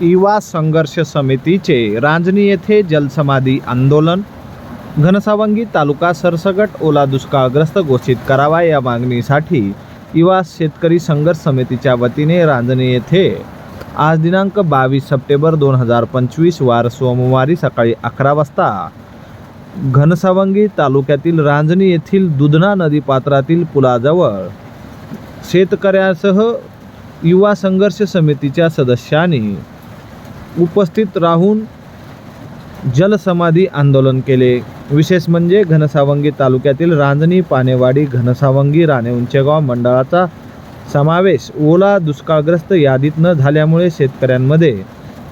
युवा संघर्ष समितीचे रांजणी येथे जलसमाधी आंदोलन. घनसावंगी तालुका सरसगट ओला दुष्काळग्रस्त घोषित करावा या मागणीसाठी युवा शेतकरी संघर्ष समितीच्या वतीने रांजणी येथे आज दिनांक बावीस सप्टेंबर दोन हजार पंचवीस वार सोमवारी सकाळी अकरा वाजता घनसावंगी तालुक्यातील रांजणी येथील दुधना नदीपात्रातील पुलाजवळ शेतकऱ्यासह युवा संघर्ष समितीच्या सदस्यांनी उपस्थित राहून जलसमाधी आंदोलन केले. विशेष म्हणजे घनसावंगी तालुक्यातील रांजणी पानेवाडी घनसावंगी राणे उंचेगाव मंडळाचा समावेश ओला दुष्काळग्रस्त यादीत न झाल्यामुळे शेतकऱ्यांमध्ये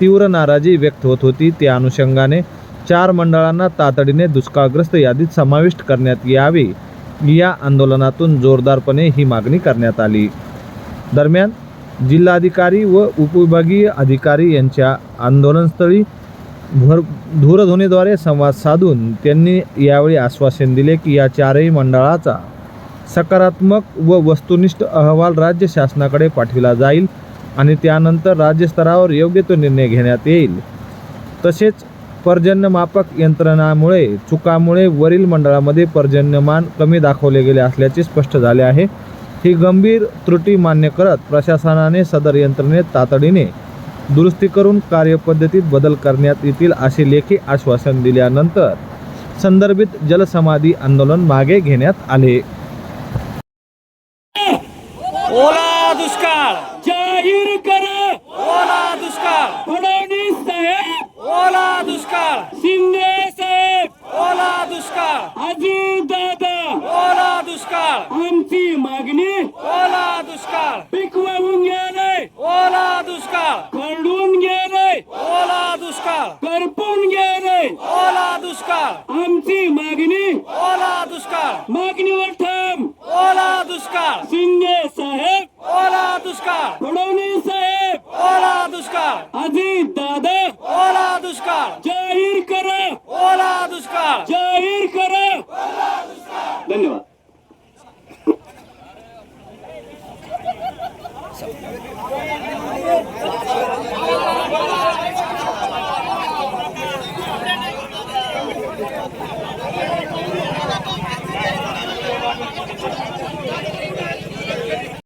तीव्र नाराजी व्यक्त होत होती. त्या अनुषंगाने चार मंडळांना तातडीने दुष्काळग्रस्त यादीत समाविष्ट करण्यात यावे. या आंदोलनातून जोरदारपणे ही मागणी करण्यात आली. दरम्यान जिल्हाधिकारी व उपविभागीय अधिकारी यांच्या आंदोलनस्थळी भर दूरध्वनीद्वारे संवाद साधून त्यांनी यावेळी आश्वासन दिले की या चारही मंडळाचा सकारात्मक व वस्तुनिष्ठ अहवाल राज्य शासनाकडे पाठविला जाईल आणि त्यानंतर राज्यस्तरावर योग्य तो निर्णय घेण्यात येईल. तसेच पर्जन्यमापक यंत्रणामुळे चुकामुळे वरील मंडळामध्ये पर्जन्यमान कमी दाखवले गेले असल्याचे स्पष्ट झाले आहे. ही गंभीर त्रुटी मान्य करत प्रशासनाने सदर यंत्रणेत तातडीने दुरुस्ती करून कार्यपद्धतीत बदल करण्यात येतील असे लेखी आश्वासन दिल्यानंतर संदर्भित जलसमाधी आंदोलन मागे घेण्यात आले. ओला दुष्काळ. जाहीर करा. ओला दुष्काळ. फडणवीस साहेब. ओला दुष्काळ. शिंदे साहेब. ओला दुष्काळ. अजित दादा ओला दुष्काळ. आमची मागणी दुष्काळ पिकवून गेले ओला दुष्काळ खंडून गेले ओला दुष्काळ करपून गेले ओला दुष्काळ आमची मागणी ओला दुष्काळ मागणीवर थांब ओला दुष्काळ शिंदे साहेब ओला दुष्काळ फडणवीस साहेब ओला दुष्काळ अजित दादा ओला दुष्काळ जाहीर करा ओला दुष्काळ जाहीर करा धन्यवाद আচ্ছা